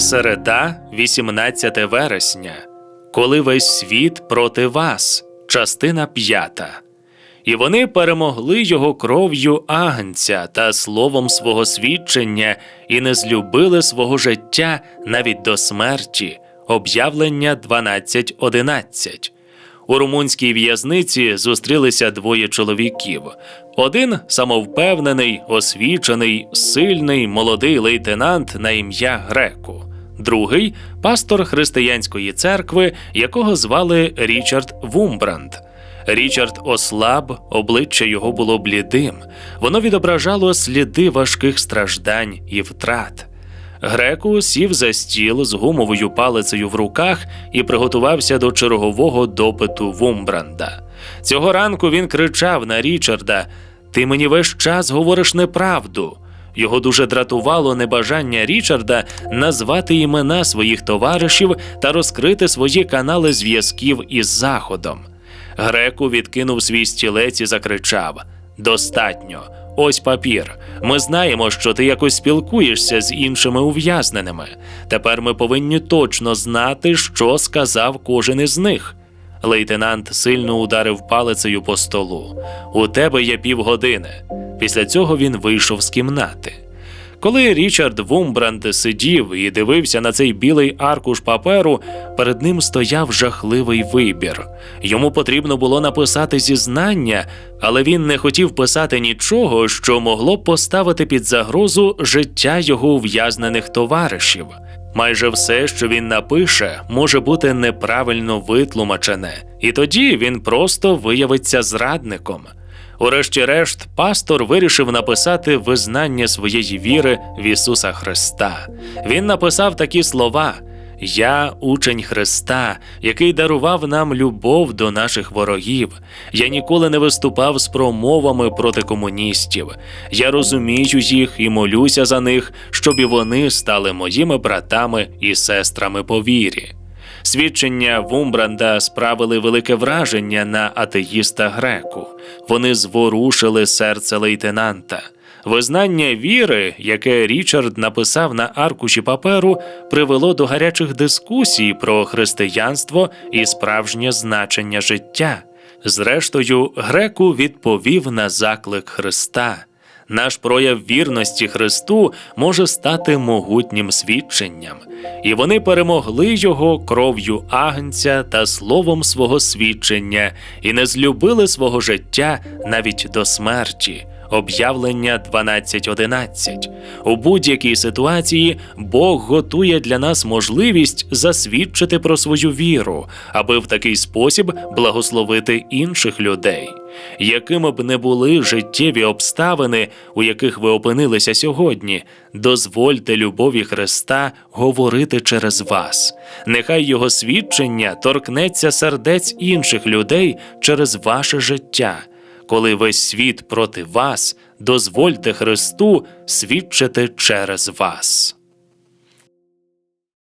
Середа, 18 вересня. Коли весь світ проти вас. Частина п'ята. І вони перемогли його кров'ю агнця та словом свого свідчення і не злюбили свого життя навіть до смерті. Об'явлення 12.11. У румунській в'язниці зустрілися двоє чоловіків. Один самовпевнений, освічений, сильний, молодий лейтенант на ім'я Греку. Другий пастор християнської церкви, якого звали Річард Вумбранд. Річард ослаб, обличчя його було блідим. Воно відображало сліди важких страждань і втрат. Греку сів за стіл з гумовою палицею в руках і приготувався до чергового допиту Вумбранда. Цього ранку він кричав на Річарда: Ти мені весь час говориш неправду. Його дуже дратувало небажання Річарда назвати імена своїх товаришів та розкрити свої канали зв'язків із Заходом. Греку відкинув свій стілець і закричав: Достатньо, ось папір. Ми знаємо, що ти якось спілкуєшся з іншими ув'язненими. Тепер ми повинні точно знати, що сказав кожен із них. Лейтенант сильно ударив палицею по столу. У тебе є півгодини. Після цього він вийшов з кімнати. Коли Річард Вумбранд сидів і дивився на цей білий аркуш паперу, перед ним стояв жахливий вибір. Йому потрібно було написати зізнання, але він не хотів писати нічого, що могло б поставити під загрозу життя його ув'язнених товаришів. Майже все, що він напише, може бути неправильно витлумачене, і тоді він просто виявиться зрадником. Урешті-решт, пастор вирішив написати визнання своєї віри в Ісуса Христа. Він написав такі слова: Я учень Христа, який дарував нам любов до наших ворогів. Я ніколи не виступав з промовами проти комуністів. Я розумію їх і молюся за них, щоб і вони стали моїми братами і сестрами по вірі. Свідчення Вумбранда справили велике враження на атеїста греку. Вони зворушили серце лейтенанта. Визнання віри, яке Річард написав на аркуші паперу, привело до гарячих дискусій про християнство і справжнє значення життя. Зрештою, греку відповів на заклик Христа. Наш прояв вірності Христу може стати могутнім свідченням, і вони перемогли його кров'ю агнця та словом свого свідчення, і не злюбили свого життя навіть до смерті. Об'явлення 12.11. У будь-якій ситуації Бог готує для нас можливість засвідчити про свою віру, аби в такий спосіб благословити інших людей. Якими б не були життєві обставини, у яких ви опинилися сьогодні, дозвольте любові Христа говорити через вас. Нехай Його свідчення торкнеться сердець інших людей через ваше життя. Коли весь світ проти вас, дозвольте Христу свідчити через вас.